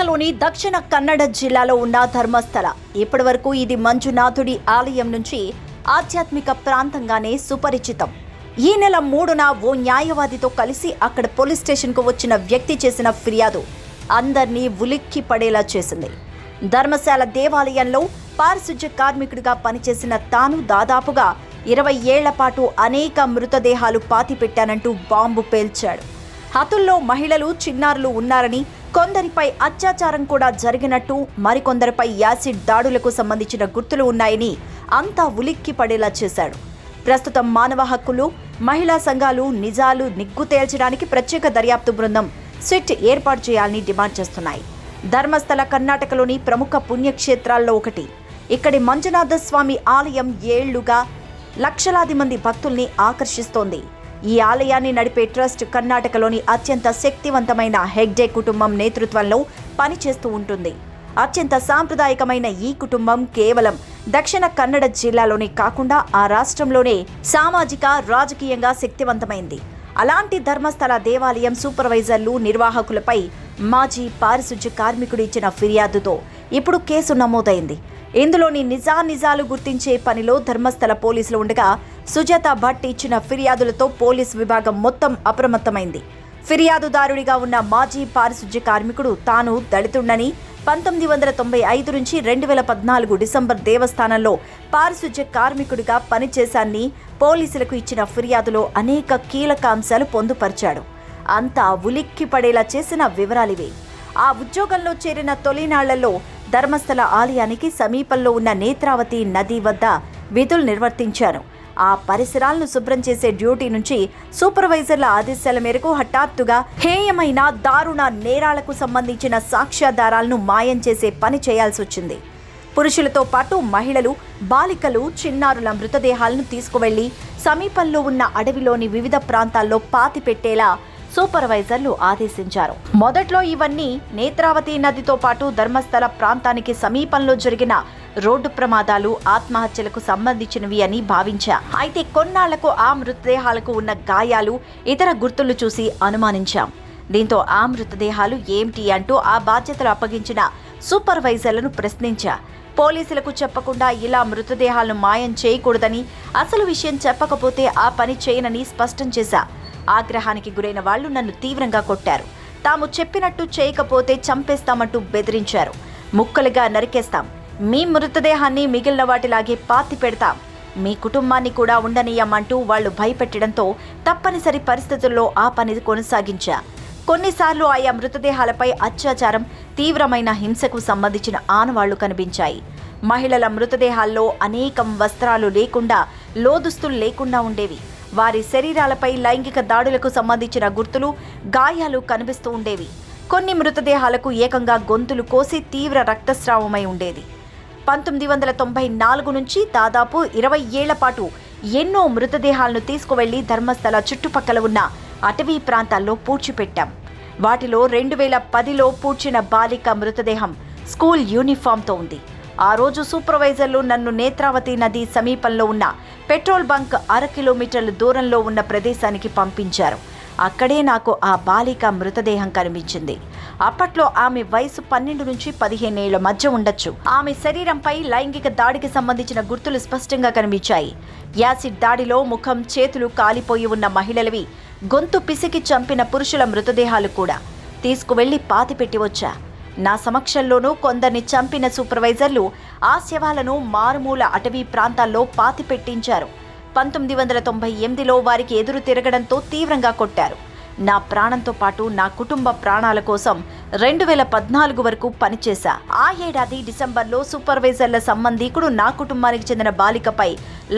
కర్ణాటకలోని దక్షిణ కన్నడ జిల్లాలో ఉన్న ధర్మస్థల. ఇప్పటివరకు ఇది మంజునాథుడి ఆలయం నుంచి ఆధ్యాత్మిక ప్రాంతంగానే సుపరిచితం. ఈ నెల మూడున ఓ న్యాయవాదితో కలిసి అక్కడ పోలీస్ స్టేషన్కు వచ్చిన వ్యక్తి చేసిన ఫిర్యాదు అందరినీ ఉలిక్కి పడేలా చేసింది. ధర్మశాల దేవాలయంలో పారిశుధ్య కార్మికుడిగా పనిచేసిన తాను దాదాపుగా ఇరవై ఏళ్ళ పాటు అనేక మృతదేహాలు పాతిపెట్టానంటూ బాంబు పేల్చాడు. హతుల్లో మహిళలు చిన్నారులు ఉన్నారని కొందరిపై అత్యాచారం కూడా జరిగినట్టు మరికొందరిపై యాసిడ్ దాడులకు సంబంధించిన గుర్తులు ఉన్నాయని అంతా ఉలిక్కి పడేలా చేశాడు. ప్రస్తుతం మానవ హక్కులు మహిళా సంఘాలు నిజాలు నిగ్గు తేల్చడానికి ప్రత్యేక దర్యాప్తు బృందం సిట్ ఏర్పాటు చేయాలని డిమాండ్ చేస్తున్నాయి. ధర్మస్థల కర్ణాటకలోని ప్రముఖ పుణ్యక్షేత్రాల్లో ఒకటి. ఇక్కడి మంజునాథ స్వామి ఆలయం ఏళ్ళుగా లక్షలాది మంది భక్తుల్ని ఆకర్షిస్తోంది. ఈ ఆలయాన్ని నడిపే ట్రస్ట్ కర్ణాటకలోని అత్యంత శక్తివంతమైన హెగ్డే కుటుంబం నేతృత్వంలో పనిచేస్తూ ఉంటుంది. అత్యంత సాంప్రదాయకమైన ఈ కుటుంబం కేవలం దక్షిణ కన్నడ జిల్లాలోనే కాకుండా ఆ రాష్ట్రంలోనే సామాజిక రాజకీయంగా శక్తివంతమైంది. అలాంటి ధర్మస్థల దేవాలయం సూపర్వైజర్లు నిర్వాహకులపై మాజీ పారిశుధ్య కార్మికుడు ఇచ్చిన ఫిర్యాదుతో ఇప్పుడు కేసు నమోదైంది. ఇందులోని నిజానిజాలు గుర్తించే పనిలో ధర్మస్థల పోలీసులు ఉండగా సుజాత భట్ ఇచ్చిన ఫిర్యాదులతో పోలీస్ విభాగం మొత్తం అప్రమత్తమైంది. ఫిర్యాదుదారుడిగా ఉన్న మాజీ పారిశుధ్య కార్మికుడు తాను దళితుండని పంతొమ్మిది వందల తొంభై ఐదు నుంచి రెండు వేల పద్నాలుగు డిసెంబర్ దేవస్థానంలో పారిశుధ్య కార్మికుడిగా పనిచేశాన్ని పోలీసులకు ఇచ్చిన ఫిర్యాదులో అనేక కీలక అంశాలు పొందుపరిచాడు. అంతా ఉలిక్కి పడేలా చేసిన వివరాలివే. ఆ ఉద్యోగంలో చేరిన తొలినాళ్ళలో ధర్మస్థల ఆలయానికి సమీపంలో ఉన్న నేత్రావతి నది వద్ద విధులు నిర్వర్తించారు. ఆ పరిసరాలను శుభ్రం చేసే డ్యూటీ నుంచి సూపర్వైజర్ల ఆదేశాల మేరకు హఠాత్తుగా హేయమైన దారుణ నేరాలకు సంబంధించిన సాక్ష్యాధారాలను మాయం చేసే పని చేయాల్సి వచ్చింది. పురుషులతో పాటు మహిళలు బాలికలు చిన్నారుల మృతదేహాలను తీసుకువెళ్ళి సమీపంలో ఉన్న అడవిలోని వివిధ ప్రాంతాల్లో పాతిపెట్టేలా సూపర్వైజర్లు ఆదేశించారు. మొదట్లో ఇవన్నీ నేత్రావతి నదితో పాటు ధర్మస్థల ప్రాంతానికి సమీపంలో జరిగిన రోడ్డు ప్రమాదాలు ఆత్మహత్యలకు సంబంధించినవి అని భావించా. అయితే కొన్నాళ్ళకు ఆ మృతదేహాలకు ఉన్న గాయాలు ఇతర గుర్తులు చూసి అనుమానించాం. దీంతో ఆ మృతదేహాలు ఏమిటి అంటూ ఆ బాధ్యతలు అప్పగించిన సూపర్వైజర్లను ప్రశ్నించా. పోలీసులకు చెప్పకుండా ఇలా మృతదేహాలను మాయం చేయకూడదని అసలు విషయం చెప్పకపోతే ఆ పని చేయనని స్పష్టం చేశా. ఆగ్రహానికి గురైన వాళ్ళు నన్ను తీవ్రంగా కొట్టారు. తాము చెప్పినట్టు చేయకపోతే చంపేస్తామంటూ బెదిరించారు. ముక్కలుగా నరికేస్తాం. మీ మృతదేహాన్ని మిగిలిన వాటిలాగే పాతి పెడతాం. మీ కుటుంబాన్ని కూడా ఉండనీయమంటూ వాళ్ళు భయపెట్టడంతో తప్పనిసరి పరిస్థితుల్లో ఆ పని కొనసాగించా. కొన్నిసార్లు ఆయా మృతదేహాలపై అత్యాచారం తీవ్రమైన హింసకు సంబంధించిన ఆనవాళ్ళు కనిపించాయి. మహిళల మృతదేహాల్లో అనేకం వస్త్రాలు లేకుండా లోదుస్తులు లేకుండా ఉండేవి. వారి శరీరాలపై లైంగిక దాడులకు సంబంధించిన గుర్తులు గాయాలు కనిపిస్తూ ఉండేవి. కొన్ని మృతదేహాలకు ఏకంగా గొంతులు కోసి తీవ్ర రక్తస్రావమై ఉండేది. పంతొమ్మిది వందల తొంభై నాలుగు నుంచి దాదాపు ఇరవై ఏళ్ళ పాటు ఎన్నో మృతదేహాలను తీసుకువెళ్ళి ధర్మస్థల చుట్టుపక్కల ఉన్న అటవీ ప్రాంతాల్లో పూడ్చిపెట్టాం. వాటిలో రెండు వేల పదిలో పూడ్చిన బాలిక మృతదేహం స్కూల్ యూనిఫామ్తో ఉంది. ఆ రోజు సూపర్వైజర్లు నన్ను నేత్రావతి నది సమీపంలో ఉన్న పెట్రోల్ బంక్ అర కిలోమీటర్ల దూరంలో ఉన్న ప్రదేశానికి పంపించారు. అక్కడే నాకు ఆ బాలిక మృతదేహం కనిపించింది. అప్పట్లో ఆమె వయసు పన్నెండు నుంచి పదిహేనేళ్ళ మధ్య ఉండొచ్చు. ఆమె శరీరంపై లైంగిక దాడికి సంబంధించిన గుర్తులు స్పష్టంగా కనిపించాయి. యాసిడ్ దాడిలో ముఖం చేతులు కాలిపోయి ఉన్న మహిళలవి గొంతు పిసికి చంపిన పురుషుల మృతదేహాలు కూడా. తీసుకువెళ్ళి పాతిపెట్టి వచ్చా. నా సమక్షంలోనూ కొందరిని చంపిన సూపర్వైజర్లు ఆ శవాలను మారుమూల అటవీ ప్రాంతాల్లో పాతి పెట్టించారు. పంతొమ్మిది వందల తొంభై ఎనిమిదిలో వారికి ఎదురు తిరగడంతో తీవ్రంగా కొట్టారు. నా ప్రాణంతో పాటు నా కుటుంబ ప్రాణాల కోసం రెండు వేల పద్నాలుగు వరకు పనిచేశా. ఆ ఏడాది డిసెంబర్లో సూపర్వైజర్ల సంబంధీకుడు నా కుటుంబానికి చెందిన బాలికపై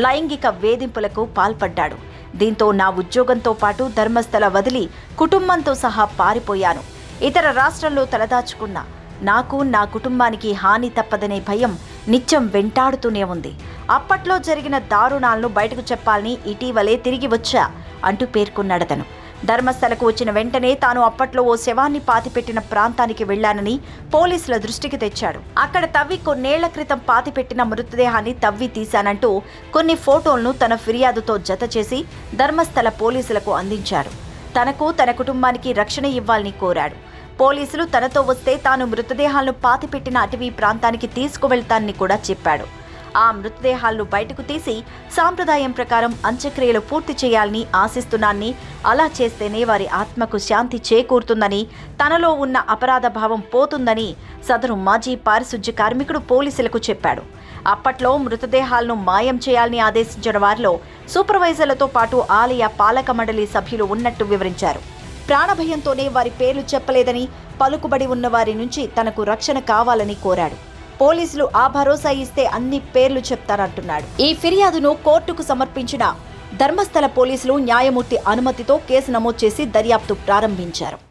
లైంగిక వేధింపులకు పాల్పడ్డాడు. దీంతో నా ఉద్యోగంతో పాటు ధర్మస్థల వదిలి కుటుంబంతో సహా పారిపోయాను. ఇతర రాష్ట్రంలో తలదాచుకున్నా నాకు నా కుటుంబానికి హాని తప్పదనే భయం నిత్యం వెంటాడుతూనే ఉంది. అప్పట్లో జరిగిన దారుణాలను బయటకు చెప్పాలని ఇటీవలే తిరిగి వచ్చా అంటూ పేర్కొన్నాడతను. ధర్మస్థలకు వచ్చిన వెంటనే తాను అప్పట్లో ఓ శవాన్ని పాతిపెట్టిన ప్రాంతానికి వెళ్ళానని పోలీసుల దృష్టికి తెచ్చాడు. అక్కడ తవ్వి కొన్నేళ్ళ క్రితం పాతిపెట్టిన మృతదేహాన్ని తవ్వి తీశానంటూ కొన్ని ఫోటోలను తన ఫిర్యాదుతో జత చేసి ధర్మస్థల పోలీసులకు అందించాడు. తనకు తన కుటుంబానికి రక్షణ ఇవ్వాలని కోరాడు. పోలీసులు తనతో వస్తే తాను మృతదేహాలను పాతిపెట్టిన అటవీ ప్రాంతానికి తీసుకువెళ్తానని కూడా చెప్పాడు. ఆ మృతదేహాలను బయటకు తీసి సాంప్రదాయం ప్రకారం అంత్యక్రియలు పూర్తి చేయాలని ఆశిస్తున్నాన్ని అలా చేస్తేనే వారి ఆత్మకు శాంతి చేకూరుతుందని తనలో ఉన్న అపరాధ భావం పోతుందని సదరు మాజీ పారిశుధ్య కార్మికుడు పోలీసులకు చెప్పాడు. అప్పట్లో మృతదేహాలను మాయం చేయాలని ఆదేశించిన వారిలో సూపర్వైజర్లతో పాటు ఆలయ పాలక మండలి సభ్యులు ఉన్నట్టు వివరించారు. ప్రాణభయంతోనే వారి పేర్లు చెప్పలేదని పలుకుబడి ఉన్న వారి నుంచి తనకు రక్షణ కావాలని కోరాడు. పోలీసులు ఆ భరోసా ఇస్తే అన్ని పేర్లు చెప్తారంటున్నాడు ఈ ఫిర్యాదును కోర్టుకు సమర్పించిన ధర్మస్థల పోలీసులు న్యాయమూర్తి అనుమతితో కేసు నమోదు చేసి దర్యాప్తు ప్రారంభించారు.